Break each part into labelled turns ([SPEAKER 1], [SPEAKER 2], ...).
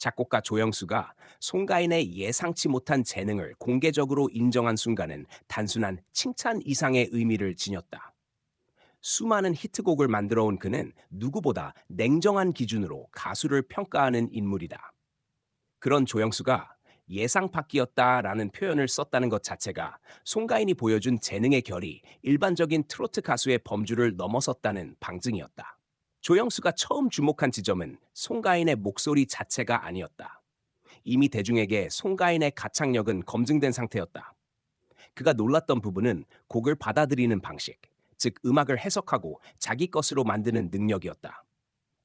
[SPEAKER 1] 작곡가 조영수가 송가인의 예상치 못한 재능을 공개적으로 인정한 순간은 단순한 칭찬 이상의 의미를 지녔다. 수많은 히트곡을 만들어 온 그는 누구보다 냉정한 기준으로 가수를 평가하는 인물이다. 그런 조영수가 예상 밖이었다라는 표현을 썼다는 것 자체가 송가인이 보여준 재능의 결이 일반적인 트로트 가수의 범주를 넘어섰다는 방증이었다. 조영수가 처음 주목한 지점은 송가인의 목소리 자체가 아니었다. 이미 대중에게 송가인의 가창력은 검증된 상태였다. 그가 놀랐던 부분은 곡을 받아들이는 방식, 즉 음악을 해석하고 자기 것으로 만드는 능력이었다.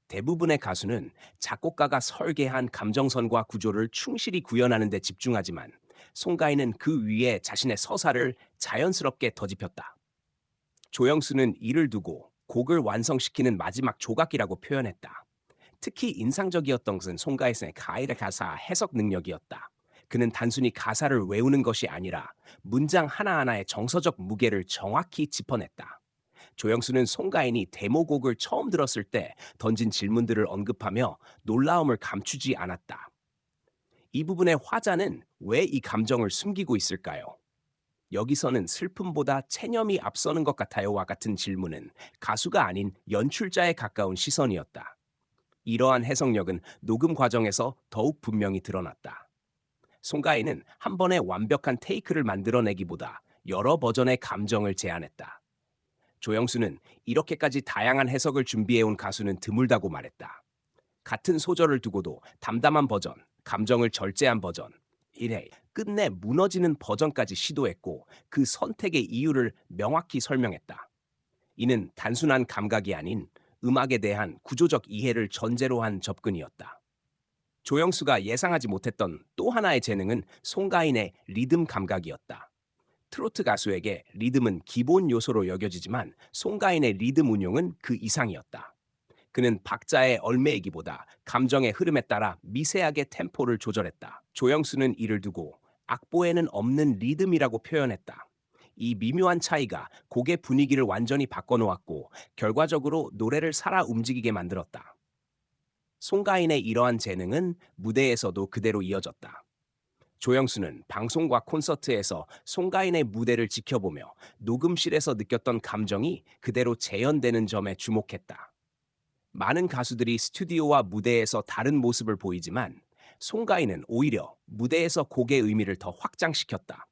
[SPEAKER 1] 대부분의 가수는 작곡가가 설계한 감정선과 구조를 충실히 구현하는 데 집중하지만 송가인은 그 위에 자신의 서사를 자연스럽게 더집혔다. 조영수는 이를 두고 곡을 완성시키는 마지막 조각이라고 표현했다. 특히 인상적이었던 것은 송가인의 가이드 가사 해석 능력이었다. 그는 단순히 가사를 외우는 것이 아니라 문장 하나하나의 정서적 무게를 정확히 짚어냈다. 조영수는 송가인이 데모곡을 처음 들었을 때 던진 질문들을 언급하며 놀라움을 감추지 않았다. 이 부분의 화자는 왜 이 감정을 숨기고 있을까요? 여기서는 슬픔보다 체념이 앞서는 것 같아요와 같은 질문은 가수가 아닌 연출자에 가까운 시선이었다. 이러한 해석력은 녹음 과정에서 더욱 분명히 드러났다. 송가인은 한 번에 완벽한 테이크를 만들어내기보다 여러 버전의 감정을 제안했다. 조영수는 이렇게까지 다양한 해석을 준비해온 가수는 드물다고 말했다. 같은 소절을 두고도 담담한 버전, 감정을 절제한 버전, 이래 끝내 무너지는 버전까지 시도했고 그 선택의 이유를 명확히 설명했다. 이는 단순한 감각이 아닌 음악에 대한 구조적 이해를 전제로 한 접근이었다. 조영수가 예상하지 못했던 또 하나의 재능은 송가인의 리듬 감각이었다. 트로트 가수에게 리듬은 기본 요소로 여겨지지만 송가인의 리듬 운용은 그 이상이었다. 그는 박자의 얼매이기보다 감정의 흐름에 따라 미세하게 템포를 조절했다. 조영수는 이를 두고 악보에는 없는 리듬이라고 표현했다. 이 미묘한 차이가 곡의 분위기를 완전히 바꿔놓았고 결과적으로 노래를 살아 움직이게 만들었다. 송가인의 이러한 재능은 무대에서도 그대로 이어졌다. 조영수는 방송과 콘서트에서 송가인의 무대를 지켜보며 녹음실에서 느꼈던 감정이 그대로 재현되는 점에 주목했다. 많은 가수들이 스튜디오와 무대에서 다른 모습을 보이지만 송가인은 오히려 무대에서 곡의 의미를 더 확장시켰다.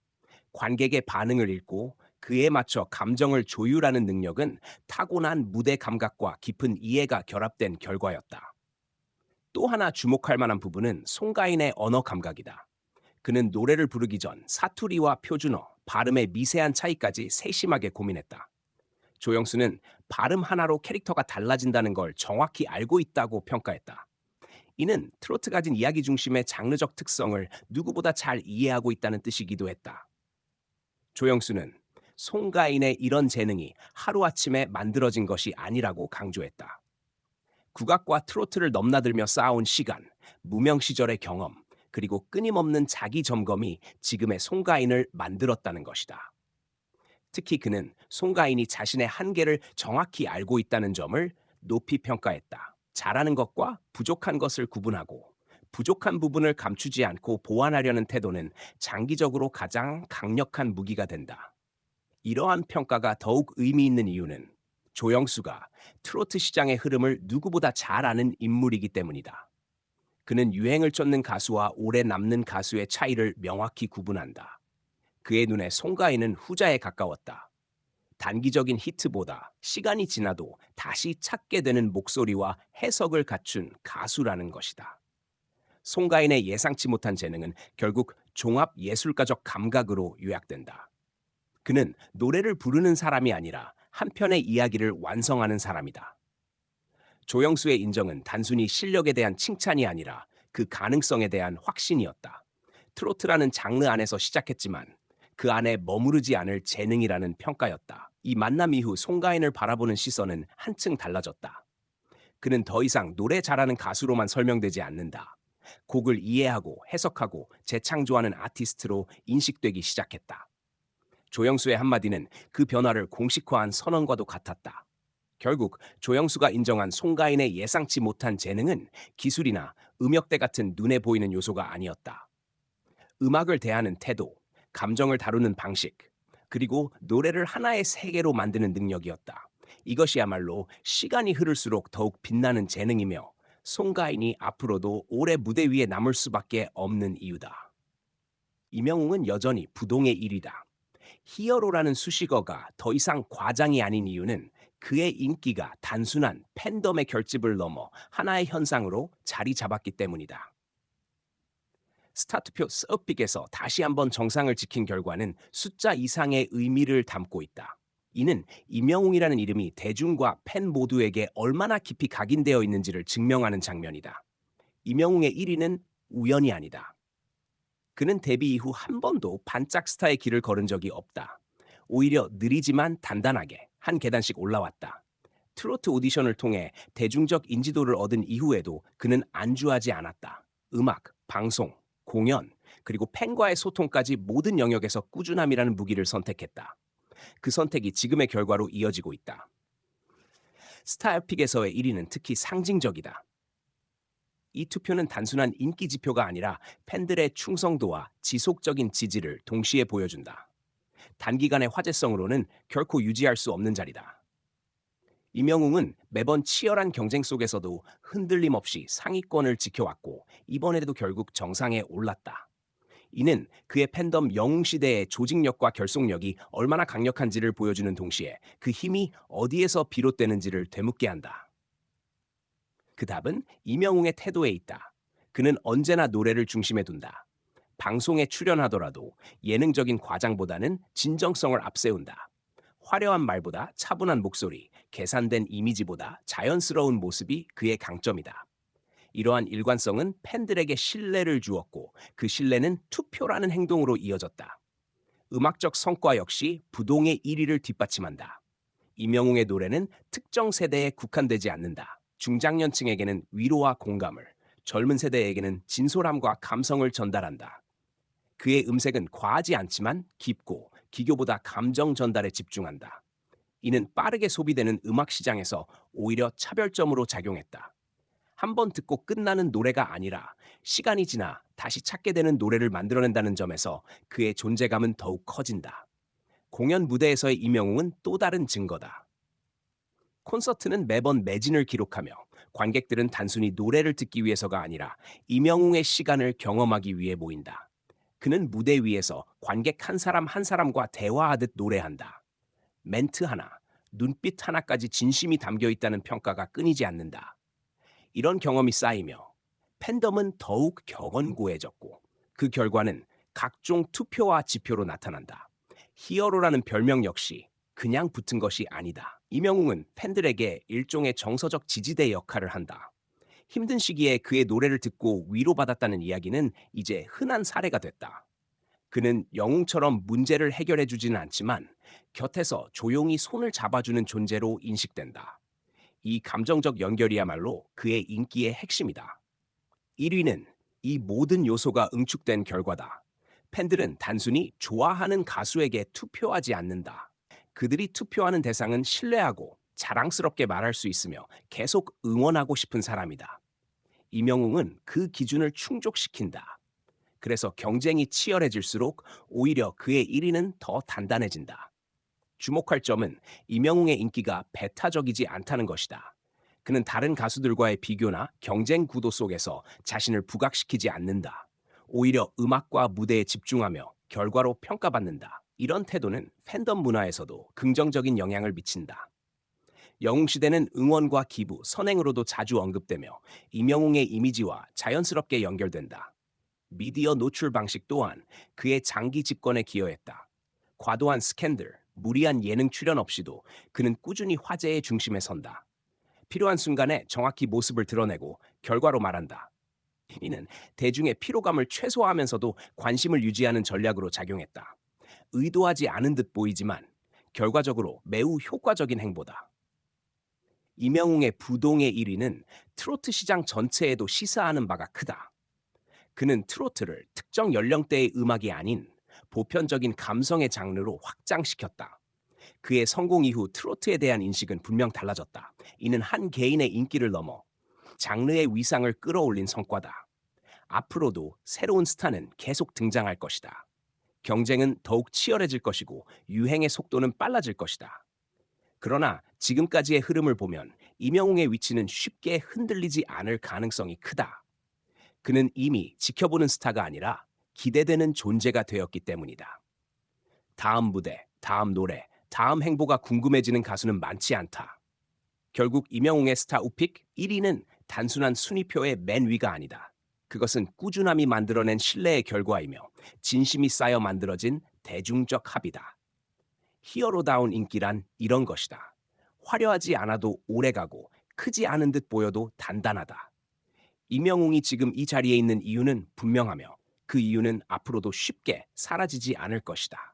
[SPEAKER 1] 관객의 반응을 읽고 그에 맞춰 감정을 조율하는 능력은 타고난 무대 감각과 깊은 이해가 결합된 결과였다. 또 하나 주목할 만한 부분은 송가인의 언어 감각이다. 그는 노래를 부르기 전 사투리와 표준어, 발음의 미세한 차이까지 세심하게 고민했다. 조영수는 발음 하나로 캐릭터가 달라진다는 걸 정확히 알고 있다고 평가했다. 이는 트로트 가 진 이야기 중심의 장르적 특성을 누구보다 잘 이해하고 있다는 뜻이기도 했다. 조영수는 송가인의 이런 재능이 하루아침에 만들어진 것이 아니라고 강조했다. 국악과 트로트를 넘나들며 쌓아온 시간, 무명 시절의 경험, 그리고 끊임없는 자기 점검이 지금의 송가인을 만들었다는 것이다. 특히 그는 송가인이 자신의 한계를 정확히 알고 있다는 점을 높이 평가했다. 잘하는 것과 부족한 것을 구분하고 부족한 부분을 감추지 않고 보완하려는 태도는 장기적으로 가장 강력한 무기가 된다. 이러한 평가가 더욱 의미 있는 이유는 조영수가 트로트 시장의 흐름을 누구보다 잘 아는 인물이기 때문이다. 그는 유행을 쫓는 가수와 오래 남는 가수의 차이를 명확히 구분한다. 그의 눈에 송가인은 후자에 가까웠다. 단기적인 히트보다 시간이 지나도 다시 찾게 되는 목소리와 해석을 갖춘 가수라는 것이다. 송가인의 예상치 못한 재능은 결국 종합 예술가적 감각으로 요약된다. 그는 노래를 부르는 사람이 아니라 한 편의 이야기를 완성하는 사람이다. 조영수의 인정은 단순히 실력에 대한 칭찬이 아니라 그 가능성에 대한 확신이었다. 트로트라는 장르 안에서 시작했지만 그 안에 머무르지 않을 재능이라는 평가였다. 이 만남 이후 송가인을 바라보는 시선은 한층 달라졌다. 그는 더 이상 노래 잘하는 가수로만 설명되지 않는다. 곡을 이해하고 해석하고 재창조하는 아티스트로 인식되기 시작했다. 조영수의 한마디는 그 변화를 공식화한 선언과도 같았다. 결국 조영수가 인정한 송가인의 예상치 못한 재능은 기술이나 음역대 같은 눈에 보이는 요소가 아니었다. 음악을 대하는 태도, 감정을 다루는 방식, 그리고 노래를 하나의 세계로 만드는 능력이었다. 이것이야말로 시간이 흐를수록 더욱 빛나는 재능이며 송가인이 앞으로도 오래 무대 위에 남을 수밖에 없는 이유다. 이명웅은 여전히 부동의 1위다. 히어로라는 수식어가 더 이상 과장이 아닌 이유는 그의 인기가 단순한 팬덤의 결집을 넘어 하나의 현상으로 자리 잡았기 때문이다. 스타트표 서픽에서 다시 한번 정상을 지킨 결과는 숫자 이상의 의미를 담고 있다. 이는 임영웅이라는 이름이 대중과 팬 모두에게 얼마나 깊이 각인되어 있는지를 증명하는 장면이다. 임영웅의 1위는 우연이 아니다. 그는 데뷔 이후 한 번도 반짝 스타의 길을 걸은 적이 없다. 오히려 느리지만 단단하게 한 계단씩 올라왔다. 트로트 오디션을 통해 대중적 인지도를 얻은 이후에도 그는 안주하지 않았다. 음악, 방송, 공연, 그리고 팬과의 소통까지 모든 영역에서 꾸준함이라는 무기를 선택했다. 그 선택이 지금의 결과로 이어지고 있다. 스타일픽에서의 1위는 특히 상징적이다. 이 투표는 단순한 인기 지표가 아니라 팬들의 충성도와 지속적인 지지를 동시에 보여준다. 단기간의 화제성으로는 결코 유지할 수 없는 자리다. 이명웅은 매번 치열한 경쟁 속에서도 흔들림 없이 상위권을 지켜왔고 이번에도 결국 정상에 올랐다. 이는 그의 팬덤 영웅 시대의 조직력과 결속력이 얼마나 강력한지를 보여주는 동시에 그 힘이 어디에서 비롯되는지를 되묻게 한다. 그 답은 이명웅의 태도에 있다. 그는 언제나 노래를 중심에 둔다. 방송에 출연하더라도 예능적인 과장보다는 진정성을 앞세운다. 화려한 말보다 차분한 목소리, 계산된 이미지보다 자연스러운 모습이 그의 강점이다. 이러한 일관성은 팬들에게 신뢰를 주었고 그 신뢰는 투표라는 행동으로 이어졌다. 음악적 성과 역시 부동의 1위를 뒷받침한다. 이명웅의 노래는 특정 세대에 국한되지 않는다. 중장년층에게는 위로와 공감을, 젊은 세대에게는 진솔함과 감성을 전달한다. 그의 음색은 과하지 않지만 깊고 기교보다 감정 전달에 집중한다. 이는 빠르게 소비되는 음악 시장에서 오히려 차별점으로 작용했다. 한 번 듣고 끝나는 노래가 아니라 시간이 지나 다시 찾게 되는 노래를 만들어낸다는 점에서 그의 존재감은 더욱 커진다. 공연 무대에서의 이명웅은 또 다른 증거다. 콘서트는 매번 매진을 기록하며 관객들은 단순히 노래를 듣기 위해서가 아니라 이명웅의 시간을 경험하기 위해 모인다. 그는 무대 위에서 관객 한 사람 한 사람과 대화하듯 노래한다. 멘트 하나, 눈빛 하나까지 진심이 담겨 있다는 평가가 끊이지 않는다. 이런 경험이 쌓이며 팬덤은 더욱 격언고해졌고 그 결과는 각종 투표와 지표로 나타난다. 히어로라는 별명 역시 그냥 붙은 것이 아니다. 이명웅은 팬들에게 일종의 정서적 지지대 역할을 한다. 힘든 시기에 그의 노래를 듣고 위로받았다는 이야기는 이제 흔한 사례가 됐다. 그는 영웅처럼 문제를 해결해 주지는 않지만 곁에서 조용히 손을 잡아주는 존재로 인식된다. 이 감정적 연결이야말로 그의 인기의 핵심이다. 1위는 이 모든 요소가 응축된 결과다. 팬들은 단순히 좋아하는 가수에게 투표하지 않는다. 그들이 투표하는 대상은 신뢰하고 자랑스럽게 말할 수 있으며 계속 응원하고 싶은 사람이다. 이명웅은 그 기준을 충족시킨다. 그래서 경쟁이 치열해질수록 오히려 그의 1위는 더 단단해진다. 주목할 점은 이명웅의 인기가 배타적이지 않다는 것이다. 그는 다른 가수들과의 비교나 경쟁 구도 속에서 자신을 부각시키지 않는다. 오히려 음악과 무대에 집중하며 결과로 평가받는다. 이런 태도는 팬덤 문화에서도 긍정적인 영향을 미친다. 영웅시대는 응원과 기부, 선행으로도 자주 언급되며 이명웅의 이미지와 자연스럽게 연결된다. 미디어 노출 방식 또한 그의 장기 집권에 기여했다. 과도한 스캔들, 무리한 예능 출연 없이도 그는 꾸준히 화제의 중심에 선다. 필요한 순간에 정확히 모습을 드러내고 결과로 말한다. 이는 대중의 피로감을 최소화하면서도 관심을 유지하는 전략으로 작용했다. 의도하지 않은 듯 보이지만 결과적으로 매우 효과적인 행보다. 이명웅의 부동의 1위는 트로트 시장 전체에도 시사하는 바가 크다. 그는 트로트를 특정 연령대의 음악이 아닌 보편적인 감성의 장르로 확장시켰다. 그의 성공 이후 트로트에 대한 인식은 분명 달라졌다. 이는 한 개인의 인기를 넘어 장르의 위상을 끌어올린 성과다. 앞으로도 새로운 스타는 계속 등장할 것이다. 경쟁은 더욱 치열해질 것이고 유행의 속도는 빨라질 것이다. 그러나 지금까지의 흐름을 보면 이명웅의 위치는 쉽게 흔들리지 않을 가능성이 크다. 그는 이미 지켜보는 스타가 아니라 기대되는 존재가 되었기 때문이다. 다음 무대, 다음 노래, 다음 행보가 궁금해지는 가수는 많지 않다. 결국 이명웅의 스타 우픽 1위는 단순한 순위표의 맨 위가 아니다. 그것은 꾸준함이 만들어낸 신뢰의 결과이며 진심이 쌓여 만들어진 대중적 합이다. 히어로다운 인기란 이런 것이다. 화려하지 않아도 오래가고 크지 않은 듯 보여도 단단하다. 이명웅이 지금 이 자리에 있는 이유는 분명하며 그 이유는 앞으로도 쉽게 사라지지 않을 것이다.